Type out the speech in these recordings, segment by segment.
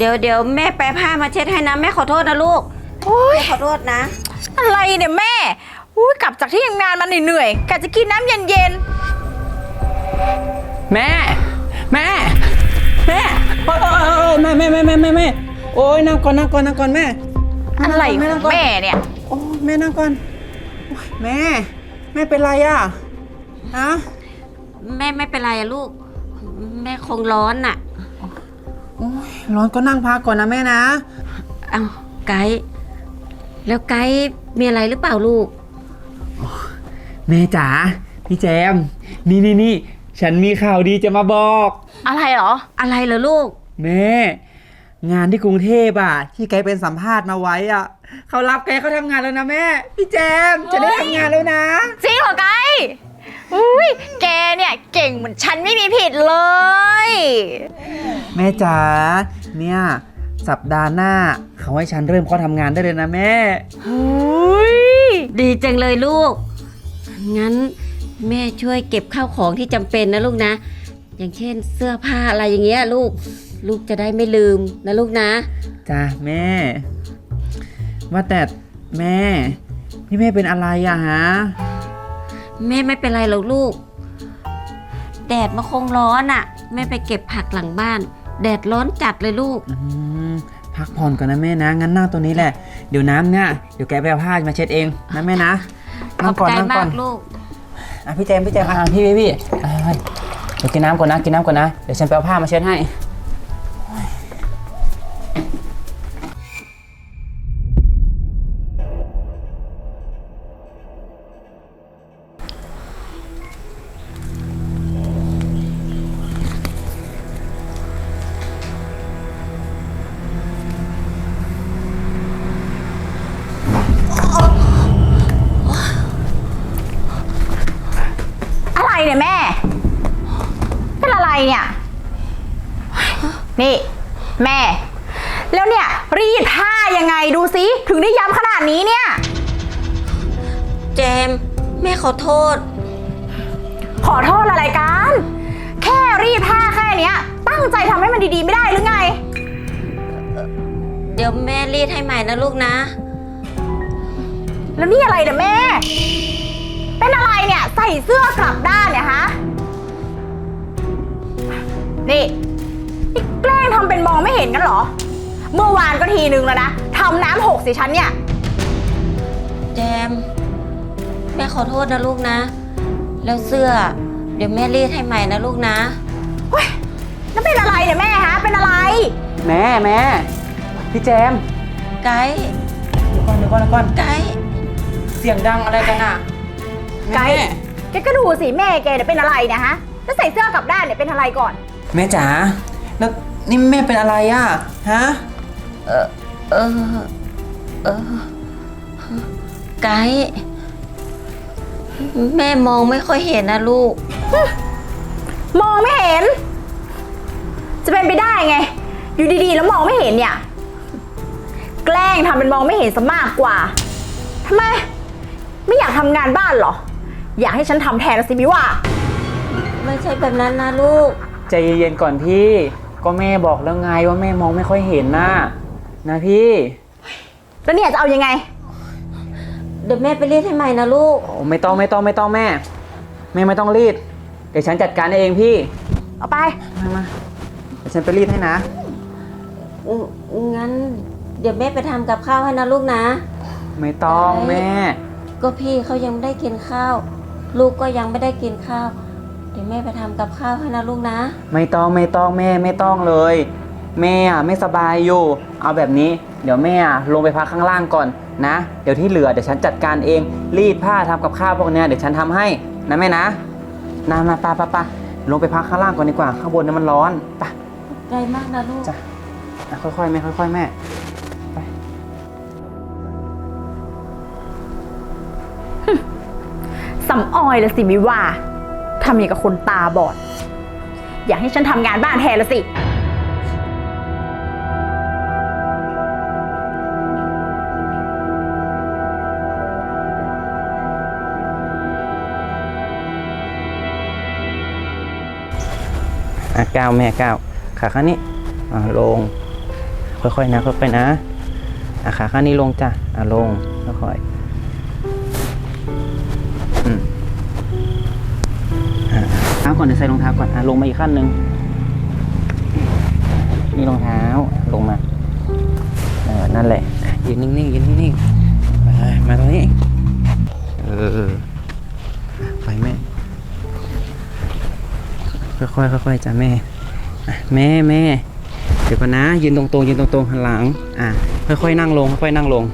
เดี๋ยวเดี๋ยวแม่แปรผ้ามาเช็ดให้นะ แม่ขอโทษนะลูกโอ้ยแม่ขอโทษนะ อะไรเนี่ยแม่อุ้ยกลับจากที่ทำงานมาเหนื่อยๆกะจะกินน้ำเย็นแม่ แม่ แม่โอ้ยโอ้ยโอ้ยแม่แม่แม่แม่แม่แม่โอ้ยนั่งก่อนนั่งก่อนนั่งก่อนแม่ๆ อะไรแม่ขนั่องงก่อนแม่เนี่ย โอ้ยแม่นั่งก่อนโอ้ยแม่ แม่เป็นไรอะฮะแม่ไม่เป็นไรอะลูก แม่คงร้อนน่ะ โอ้ยร้อนก็นั่งพักก่อนนะแม่นะ เอ้าไกด์แล้วไกด์มีอะไรหรือเปล่าลูก แม่จ๋าพี่แจม นี่นี่นี่ฉันมีข่าวดีจะมาบอก อะไรเหรอ อะไรเหรอลูก แม่ งานที่กรุงเทพอะ ที่แกเป็นสัมภาษณ์มาไว้อะ เขารับแกเขาทำงานแล้วนะแม่ พี่แจมจะได้ทำงานแล้วนะ จริงเหรอไกด์ อุ้ยแกเนี่ยเก่งเหมือนฉันไม่มีผิดเลย แม่จ๋าเนี่ยสัปดาห์หน้า เขาให้ฉันเริ่มเข้าทำงานได้เลยนะแม่ อุ้ยดีจังเลยลูก งั้นแม่ช่วยเก็บข้าวของที่จำเป็นนะลูกนะ อย่างเช่นเสื้อผ้าอะไรอย่างเงี้ยลูก ลูกจะได้ไม่ลืมนะลูกนะ จ้าแม่ ว่าแต่แม่ นี่แม่เป็นอะไรอะฮะ แม่ไม่เป็นไรหรอกลูก แดดมันคงร้อนอะ่ะ แม่ไปเก็บผักหลังบ้าน แดดร้อนจัดเลยลูก อืมพักผ่อนก่อนนะแม่นะ งั้นนั่งตัวนี้แหละ เดี๋ยวน้ำเนี่ย เดี๋ยวแกไปเอาผ้ามาเช็ดเองนะแม่นะขนั่องบก่อนใจนั่งมาก่อน กลูก อะพี่แจมพี่แจมอะพี่พี่พี่เอ้ยเดี๋ยวกินน้ำก่อนนะ กินน้ำก่อนนะ เดี๋ยวฉันไปเอาผ้ามาเช็ดให้ เป็นอะไรเนี่ย นี่ แม่ แล้วเนี่ย รีดผ้ายังไงดูสิ ถึงได้ย้ำขนาดนี้เนี่ย เจมส์แม่ขอโทษ ขอโทษอะไรกัน แค่รีดผ้าแค่เนี้ย ตั้งใจทำให้มันดีๆไม่ได้หรือไง เดี๋ยวแม่รีดให้ใหม่นะลูกนะ แล้วนี่อะไรเนี่ยแม่ เป็นอะไรเนี่ย ใส่เสื้อกลับด้านเนี่ยฮะ นี่นี่แกล้งทำเป็นมองไม่เห็นกันเหรอ เมื่อวานก็ทีนึงแล้วนะทำน้ำหกสิฉันเนี่ย แจม แม่ขอโทษนะลูกนะ แล้วเสื้อ เดี๋ยวแม่รีดให้ใหม่นะลูกนะ เฮ้ยแล้วเป็นอะไรเนี่ยแม่ฮะ เป็นอะไร แม่แม่พี่แจมไกด์เดี๋ยวก่อนเดี๋ยวก่อนเดี๋ยวก่อนไกด์เสียงดังอะไรกันอะไกด์ แม่แกก็ดูสิแม่แกเนี่ยเป็นอะไรเนะฮะแล้วใส่เสื้อกลับด้านเนี่ยเป็นอะไรก่อน แม่จ๋าแล้วนี่แม่เป็นอะไรอะฮะเออเออไกด์แม่มองไม่ค่อยเห็นนะลูก มองไม่เห็น จะเป็นไปได้ไง อยู่ดีๆ แล้วมองไม่เห็นเนี่ย แกล้งทำเป็นมองไม่เห็นซะมากกว่าทำไม ไม่อยากทำงานบ้านเหรอ อยากให้ฉันทำแทนสิมิว่า ไม่ใช่แบบนั้นนะลูก ใจเย็นๆก่อนพี่ ก็แม่บอกแล้วไงว่าแม่มองไม่ค่อยเห็นนะนะพี่แล้วเนี่ยจะเอายังไง เดี๋ยวแม่ไปรีดให้ใหม่นะลูก โอ้ไม่ต้องไม่ต้องไม่ต้องแม่ แม่ไม่ต้องรีด เดี๋ยวฉันจัดการเองพี่เอาไป มามาเดี๋ยวฉันไปรีดให้นะอืมงั้น เดี๋ยวแม่ไปทำกับข้าวให้นะลูกนะ ไม่ต้องไปแม่ ก็พี่เขายังไม่ได้กินข้าว ลูกก็ยังไม่ได้กินข้าว เดี๋ยวแม่ไปทำกับข้าวให้นะลูกนะ ไม่ต้องไม่ต้องแม่ไม่ต้องเลย แม่อะไม่สบายอยู่ เอาแบบนี้ เดี๋ยวแม่อะลงไปพักข้างล่างก่อนนะ เดี๋ยวที่เหลือเดี๋ยวฉันจัดการเอง รีดผ้าทำกับข้าวพวกเนี้ยเดี๋ยวฉันทำให้นะแม่นะนามาปะปะปะลงไปพักข้างล่างก่อนดีกว่าข้างบนเนี่ยมันร้อนไปใจมากนะลูก จ้ะ อะค่อยๆแม่ค่อยๆแม่ไปสำออยละสิมิว่าทำอย่างกับคนตาบอด อยากให้ฉันทำงานบ้านแทนละสิ อะก้าวแม่ก้าวขาข้างนี้อะลง ค่อยๆนะค่อยๆนะอะขาข้างนี้ลงจ้ะอะลงค่อยๆาก่อนเดี๋ยวใส่รองเท้าก่อนอะลงมาอีกขั้นหนึ่งนี่รองเท้าลงมาเออนั่นแหละยืนนิ่งๆยืนนิ่งๆมาตรงนี้เออไปแม่ค่อยๆค่อยๆจ้ะแม่แม่แม่เดี๋ยวก่อนนะ ยืนตรงๆยืนตรงๆหันหลังอะค่อยๆนั่งลงค่อยๆนั่งลง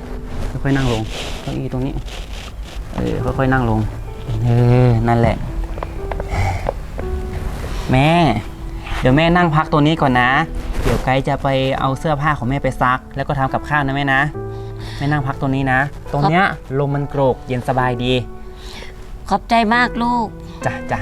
ค่อยๆนั่งลงเก้าอี้ตรงนี้เออค่อยๆนั่งลงเออนั่นแหละ แม่ เดี๋ยวแม่นั่งพักตัวนี้ก่อนนะ เดี๋ยวไกด์จะไปเอาเสื้อผ้าของแม่ไปซัก แล้วก็ทำกับข้าวนะแม่นะ แม่นั่งพักตัวนี้นะ ตรงเนี้ยลมมันโกรกเย็นสบายดี ขอบใจมากลูก จ้ะจ้ะ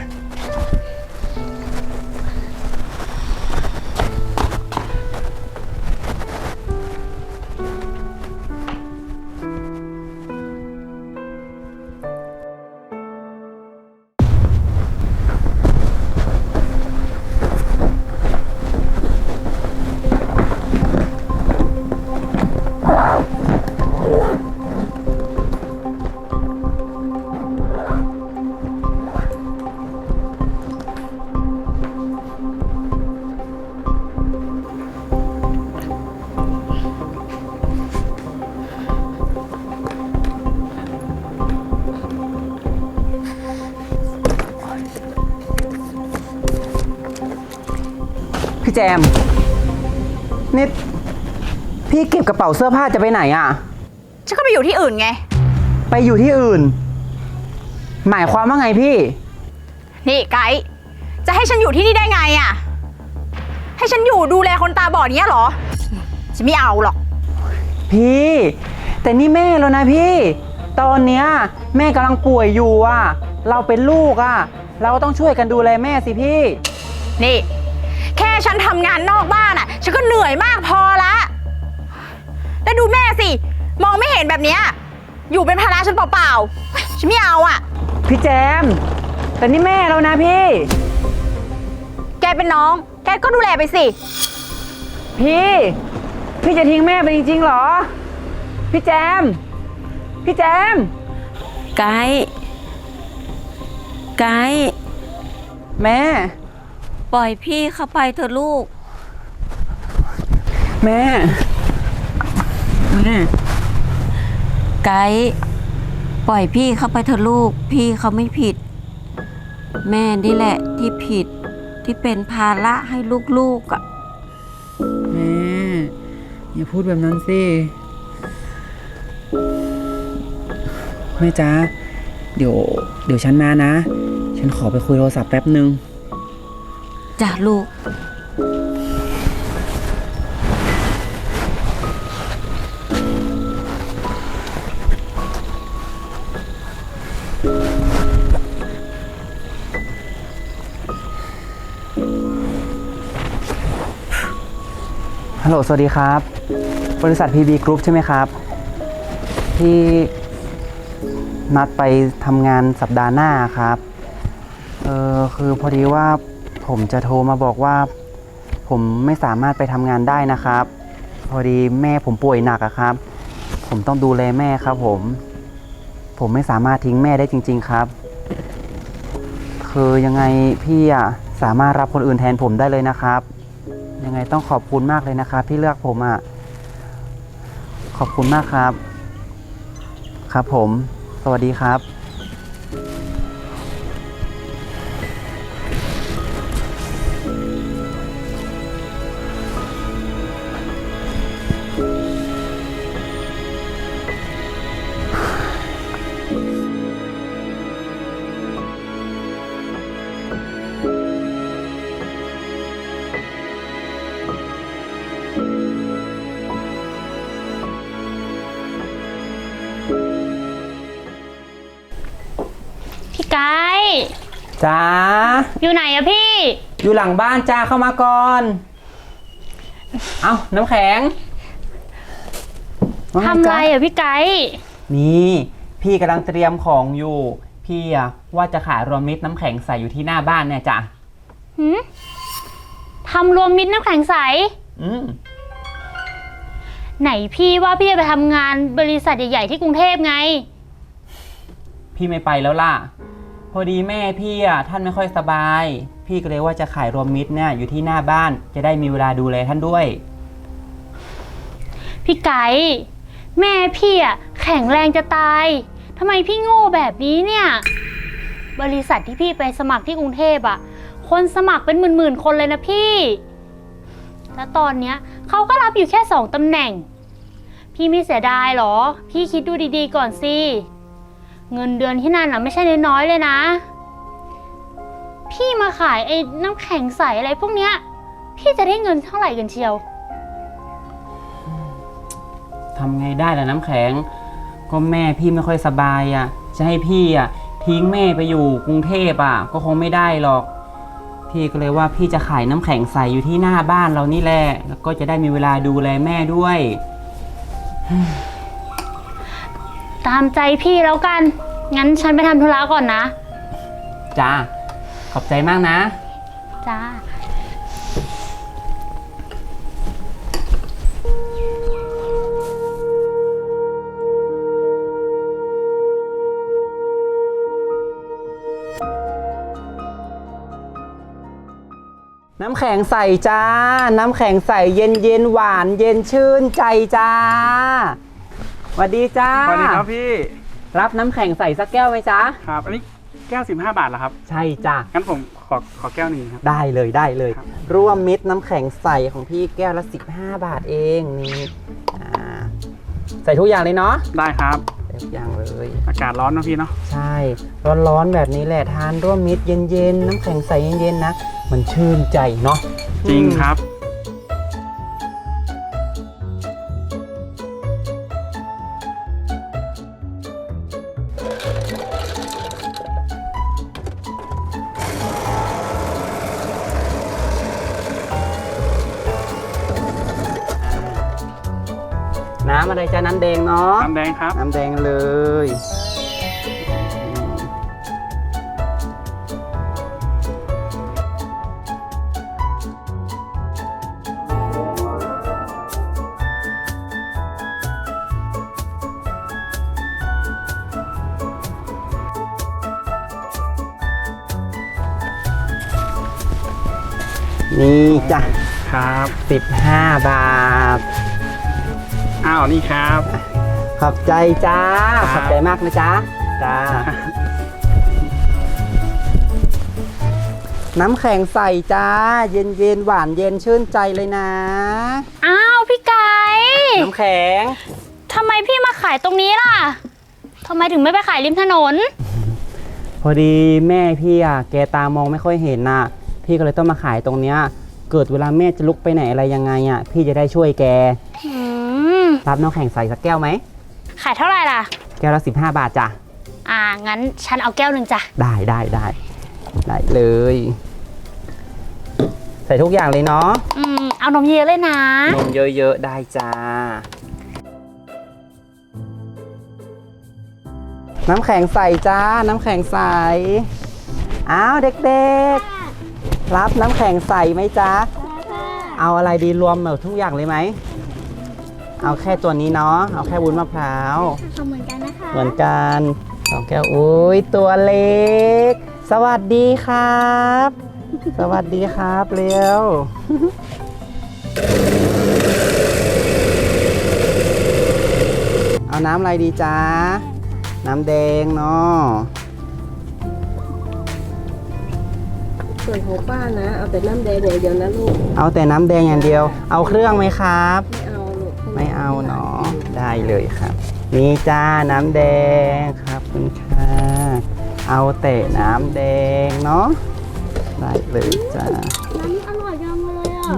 แจม นี่พี่เก็บกระเป๋าเสื้อผ้าจะไปไหนอะ ฉันก็ไปอยู่ที่อื่นไง ไปอยู่ที่อื่น หมายความว่าไงพี่ นี่ไกด์จะให้ฉันอยู่ที่นี่ได้ไงอะให้ฉันอยู่ดูแลคนตาบอดเนี้ยเหรอ ฉันไม่เอาหรอก พี่ แต่นี่แม่แล้วนะพี่ ตอนเนี้ยแม่กำลังป่วยอยู่อะ เราเป็นลูกอะ เราก็ต้องช่วยกันดูแลแม่สิพี่ นี่ แค่ฉันทำงานนอกบ้านอะฉันก็เหนื่อยมากพอละ แล้วดูแม่สิ มองไม่เห็นแบบเนี้ยอยู่เป็นภาระฉันเปล่าๆฉันไม่เอาอะพี่แจม แต่นี่แม่แล้วนะพี่ แกเป็นน้อง แกก็ดูแลไปสิ พี่ พี่จะทิ้งแม่ไปจริงๆเหรอ พี่แจม พี่แจม ไกด์ไกด์แม่ ปล่อยพี่เข้าไปเถอะลูก แม่ แม่ ไกด์ปล่อยพี่เข้าไปเถอะลูก พี่เขาไม่ผิด แม่นี่แหละที่ผิดที่เป็นภาระให้ลูกๆอะ แม่ อย่าพูดแบบนั้นสิ แม่จ๊ะเดี๋ยว เดี๋ยวฉันมานะ ฉันขอไปคุยโทรศัพท์แป๊บนึง จ้ะลูก ฮัลโหล สวัสดีครับ บริษัท PB Group ใช่ไหมครับ ที่นัดไปทำงานสัปดาห์หน้าครับ เออคือพอดีว่า ผมจะโทรมาบอกว่า ผมไม่สามารถไปทำงานได้นะครับ พอดีแม่ผมป่วยหนักอะครับ ผมต้องดูแลแม่ครับผม ผมไม่สามารถทิ้งแม่ได้จริง ๆครับ คือยังไงพี่อะสามารถรับคนอื่นแทนผมได้เลยนะครับ ยังไงต้องขอบคุณมากเลยนะครับที่เลือกผมอะ่ะขอบคุณมากครับ ครับผม สวัสดีครับ จ้าอยู่ไหนอะพี่ อยู่หลังบ้านจ้าเข้ามาก่อน เอาน้ำแข็งว่างทำไรจ๊ะอะพี่ไก่นี่พี่กำลังเตรียมของอยู่ พี่อะว่าจะขายรวมมิตรน้ำแข็งใส่อยู่ที่หน้าบ้านเนี่ยจ้ะหืมทำรวมมิตรน้ำแข็งใส อืมไหนพี่ว่าพี่จะไปทำงานบริษัทใหญ่ๆที่กรุงเทพไง พี่ไม่ไปแล้วล่ะ พอดีแม่พี่อะท่านไม่ค่อยสบาย พี่ก็เลยว่าจะขายรวมมิตรเนี่ยอยู่ที่หน้าบ้านจะได้มีเวลาดูแลท่านด้วย พี่ไก่แม่พี่อะแข็งแรงจะตายทำไมพี่โง่แบบนี้เนี่ย บริษัทที่พี่ไปสมัครที่กรุงเทพอะคนสมัครเป็นหมื่นๆคนเลยนะพี่ แล้วตอนเนี้ยเขาก็รับอยู่แค่สองตำแหน่ง พี่ไม่เสียดายหรอ พี่คิดดูดีๆก่อนสิ เงินเดือนที่นั่นอะไม่ใช่น้อยๆเลยนะ พี่มาขายไอ้น้ำแข็งใสอะไรพวกเนี้ย พี่จะได้เงินเท่าไหร่กันเชียว ทำไงได้ล่ะน้ำแข็ง ก็แม่พี่ไม่ค่อยสบายอะ จะให้พี่อะทิ้งแม่ไปอยู่กรุงเทพอะ ก็คงไม่ได้หรอก พี่ก็เลยว่าพี่จะขายน้ำแข็งใสอยู่ที่หน้าบ้านเรานี่แหละ แล้วก็จะได้มีเวลาดูแลแม่ด้วย ตามใจพี่แล้วกัน งั้นฉันไปทำธุระก่อนนะ จ้า ขอบใจมากนะ จ้า น้ำแข็งใสจ้า น้ำแข็งใสเย็นเย็นหวาน เย็นชื่นใจจ้า สวัสดีจ้าสวัสดีครับพี่ รับน้ำแข็งใสสักแก้วไหมจ๊ะ ครับ อันนี้แก้วสิบห้าบาทเหรอครับ ใช่จ้างั้นผมขอขอแก้วหนึ่งครับ ได้เลยได้เลย ครับ ร่วมมิตรน้ำแข็งใสของพี่แก้วละ 15 บาทเองนี่อ่าใส่ทุกอย่างเลยเนาะได้ครับ ใส่ทุกอย่างเลย อากาศร้อนนะพี่เนาะ ใช่ ร้อนๆแบบนี้แหละทานร่วมมิตรเย็นๆ น้ำแข็งใสเย็นๆนะ มันชื่นใจเนาะจริงครับ น้ำอะไรจ้าน้ำแดงเนาะน้ำแดงครับน้ำแดงเลยนี่จ้ะครับ 15 บาท อ้าวนี่ครับ ขอบใจจ้า ครับ ขอบใจมากนะจ๊ะจ้า น้ำแข็งใส่จ้า เย็นเย็นๆหวานเย็นชื่นใจเลยนะ อ้าวพี่ไก่น้ำแข็ง ทำไมพี่มาขายตรงนี้ล่ะทำไมถึงไม่ไปขายริมถนน พอดีแม่พี่อะแกตามองไม่ค่อยเห็นน่ะ พี่ก็เลยต้องมาขายตรงเนี้ย เกิดเวลาแม่จะลุกไปไหนอะไรยังไงอะ พี่จะได้ช่วยแกอืม รับน้ำแข็งใส่สักแก้วไหม ขายเท่าไหร่ล่ะ แก้วละ15 บาทจ้ะ อ่า งั้นฉันเอาแก้วหนึ่งจ้ะ ได้ได้ได้ได้เลย ใส่ทุกอย่างเลยเนาะ อืม เอานมเยอะเลยนะ นมเยอะๆ ได้จ้า น้ำแข็งใส่จ้า น้ำแข็งใส อ้าวเด็กๆ รับน้ำแข็งใสไหมจ๊ะเอาอะไรดีรวมแบบทุกอย่างเลยไหม เอาแค่ตัวนี้เนาะ เอาแค่วุ้นมะพร้าว เหมือนกันนะคะเหมือนกันสองแก้วอุ้ยตัวเล็ก สวัสดีครับ สวัสดีครับเร็ว เอาน้ำอะไรดีจ้าน้ำแดงเนาะส่วนของป้านะ เอาแต่น้ำแดงอย่างเดียวนะลูก เอาแต่น้ำแดงอย่างเดียว เอาเครื่องไหมครับ ไม่เอาลูกไม่เอาเนาะได้เลยครับ นี่จ้าน้ำแดงครับคุณค่ะเอาแต่น้ำแดงเนาะได้เลยจ้าน้ำอร่อยจังเลยอะ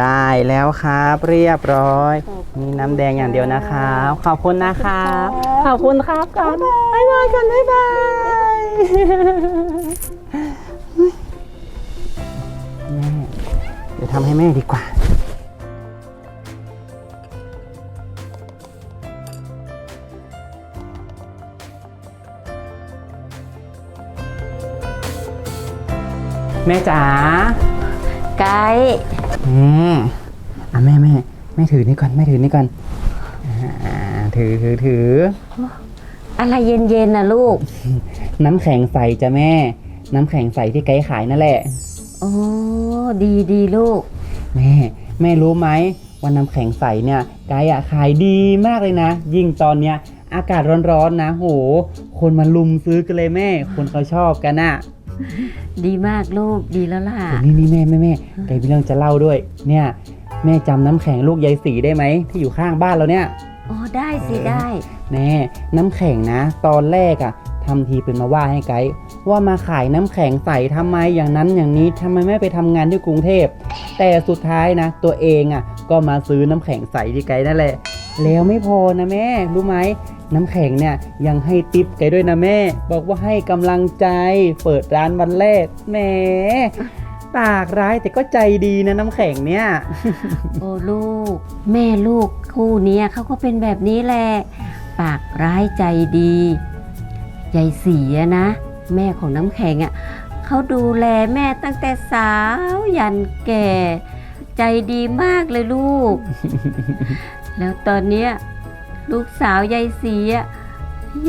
ได้แล้วครับ เรียบร้อยนี่น้ำแดงอย่างเดียวนะครับ ขอบคุณนะครับขอบคุณครับก่อนบ๊ายบายกันบ๊ายบายเดี๋ยวทำให้แม่ดีกว่าแม่จ๋าไกด์ แม่อะแม่แม่แม่ถือนี่ก่อนแม่ถือนี่ก่อนอ่าถือถือถือ อะไรเย็นๆนะลูก น้ำแข็งใสจ้ะแม่ น้ำแข็งใสที่ไกด์ขายนั่นแหละโอ้ดีดีลูก แม่ แม่รู้ไหมว่าน้ำแข็งใสเนี่ยไกด์อะขายดีมากเลยนะ ยิ่งตอนเนี้ยอากาศร้อนๆนะ โห คนมาลุมซื้อกันเลยแม่ คนเขาชอบกันน่ะ ดีมากลูกดีแล้วล่ะ นี่นี่แม่แม่แม่ไกด์มีเรื่องจะเล่าด้วย เนี่ย แม่จำน้ำแข็งลูกยายสีได้ไหมที่อยู่ข้างบ้านเราเนี่ยอ๋อได้สิได้ แน่น้ำแข็งนะ ตอนแรกอะทำทีเป็นมาว่าให้ไกด์ว่ามาขายน้ำแข็งใสทำไมอย่างนั้นอย่างนี้ทำไมไม่ไปทำงานที่กรุงเทพ แต่สุดท้ายนะ ตัวเองอะก็มาซื้อน้ำแข็งใสที่ไกด์นั่นแหละ แล้วไม่พอนะแม่ รู้ไหม น้ำแข็งเนี่ยยังให้ติปไกด์ด้วยนะแม่ บอกว่าให้กำลังใจเปิดร้านวันแรกแหมปากร้ายแต่ก็ใจดีนะน้ำแข็งเนี่ย โอ้ลูก แม่ลูกคู่เนี้ยเขาก็เป็นแบบนี้แหละ ปากร้ายใจดียายสีอะนะ แม่ของน้ำแข็งอะ่ะเขาดูแลแม่ตั้งแต่สาวยันแก่ ใจดีมากเลยลูก แล้วตอนเนี้ย ลูกสาวยายสีอะ่ะ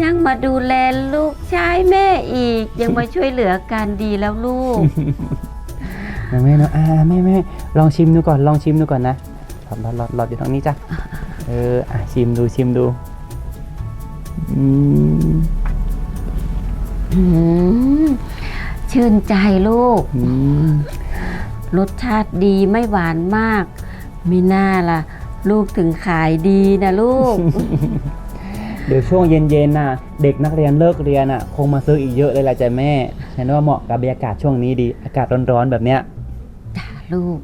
ยังมาดูแลลูกชายแม่อีก ยังมาช่วยเหลือกันดีแล้วลูกนะแม่เนาะอ่าแม่แม่ลองชิมดูก่อนลองชิมดูก่อนนะหลอดหลอดหลอดหลอดอยู่ตรงนี้จ้ะเอออะชิมดูชิมดูอืมอืมชื่นใจลูกอืมรสชาติดีไม่หวานมากไม่น่าล่ะ ลูกถึงขายดีนะลูก เดี๋ยวช่วงเย็นๆน่ะ เด็กนักเรียนเลิกเรียนอะ คงมาซื้ออีกเยอะเลยแหละจ้ะแม่ ฉันว่าเหมาะกับบรรยากาศช่วงนี้ดี อากาศร้อนๆแบบเนี้ยลูก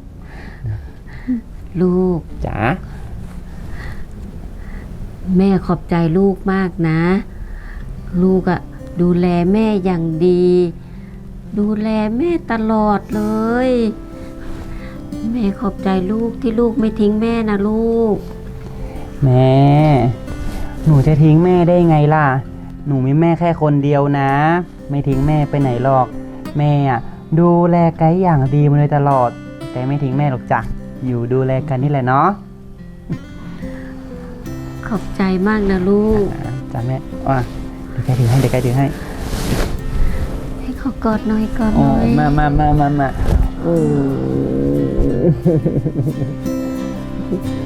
ลูก จ๋า แม่ขอบใจลูกมากนะ ลูกอะดูแลแม่อย่างดี ดูแลแม่ตลอดเลย แม่ขอบใจลูกที่ลูกไม่ทิ้งแม่นะลูก แม่ หนูจะทิ้งแม่ได้ไงล่ะ หนูมีแม่แค่คนเดียวนะ ไม่ทิ้งแม่ไปไหนหรอก แม่อะดูแลไกด์อย่างดีมาเลยตลอด แต่ไม่ทิ้งแม่หรอกจ้ะ อยู่ดูแลกันนี่แหละเนาะขอบใจมากนะลูก อ่าจ้ะแม่อะเดี๋ยวไกด์ถือให้เดี๋ยวไกด์ถือให้ ให้ขอกอดหน่อยกอดหโอ้น่อย มามามามามาโอ้ Thank you.